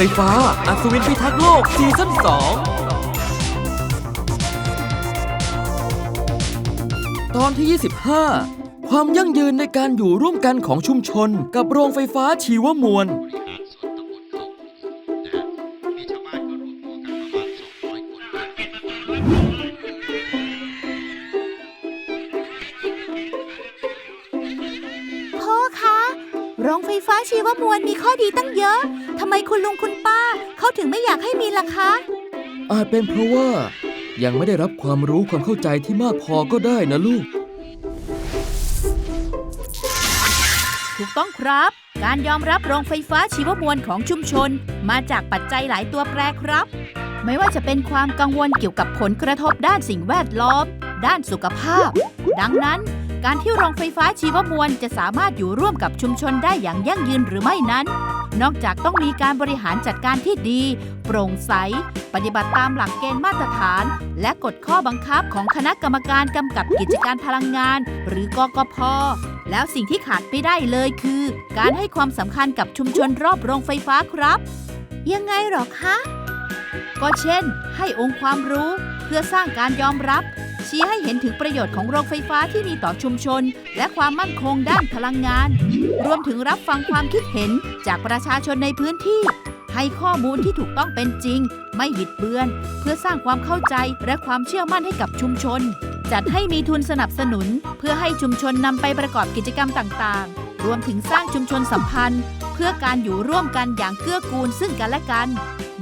ไฟฟ้า อัศวินพิทักษ์โลกซีซั่น2 ตอนที่ 25 ความยั่งยืนในการอยู่ร่วมกันของชุมชน กับโรงไฟฟ้าชีวมวล โรงไฟฟ้าชีวมวลมีข้อดีตั้งเยอะ ทำไมคุณลุงคุณป้าเขาถึงไม่อยากให้มีล่ะคะ อาจเป็นเพราะว่ายังไม่ได้รับความรู้ความเข้าใจที่มากพอก็ได้นะลูก ถูกต้องครับ การยอมรับโรงไฟฟ้าชีวมวลของชุมชน มาจากปัจจัยหลายตัวแปรครับ ไม่ว่าจะเป็นความกังวลเกี่ยวกับผลกระทบด้านสิ่งแวดล้อม ด้านสุขภาพ ดังนั้น การที่โรงไฟฟ้าชีวมวลจะสามารถอยู่ร่วมกับชุมชนได้อย่างยั่งยืนหรือไม่นั้น นอกจากต้องมีการบริหารจัดการที่ดี โปร่งใส ปฏิบัติตามหลักเกณฑ์มาตรฐาน และกฎข้อบังคับของคณะกรรมการกำกับกิจการพลังงาน หรือกกพแล้วสิ่งที่ขาดไม่ได้เลยคือ การให้ความสำคัญกับชุมชนรอบโรงไฟฟ้าครับ ยังไงหรอคะ ก็เช่น ให้องค์ความรู้ เพื่อสร้างการยอมรับ ชี้ให้เห็นถึงประโยชน์ของโรงไฟฟ้าที่มีต่อชุมชน และความมั่นคงด้านพลังงาน รวมถึงรับฟังความคิดเห็นจากประชาชนในพื้นที่ ให้ข้อมูลที่ถูกต้องเป็นจริง ไม่บิดเบือน เพื่อสร้างความเข้าใจและความเชื่อมั่นให้กับชุมชน จัดให้มีทุนสนับสนุน เพื่อให้ชุมชนนำไปประกอบกิจกรรมต่างๆ รวมถึงสร้างชุมชนสัมพันธ์ พื่อการอยู่ร่วมกันอย่างเกื้อกูลซึ่งกันและกัน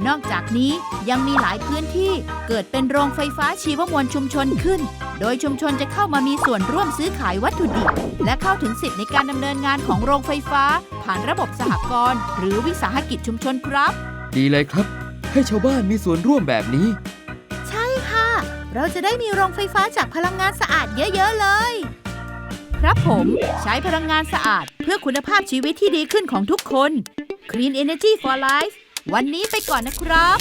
นอกจากนี้ยังมีหลายพื้นที่เกิดเป็นโรงไฟฟ้าชีวมวลชุมชนขึ้น โดยชุมชนจะเข้ามามีส่วนร่วมซื้อขายวัตถุดิบ และเข้าถึงสิทธิ์ในการดำเนินงานของโรงไฟฟ้า ผ่านระบบสหกรณ์หรือวิสาหกิจชุมชนครับ ดีเลยครับ ให้ชาวบ้านมีส่วนร่วมแบบนี้ ใช่ค่ะ เราจะได้มีโรงไฟฟ้าจากพลังงานสะอาดเยอะ ๆ เลย ครับผมใช้พลังงานสะอาด เพื่อคุณภาพชีวิตที่ดีขึ้นของทุกคน Clean Energy for Life วันนี้ไปก่อนนะครับ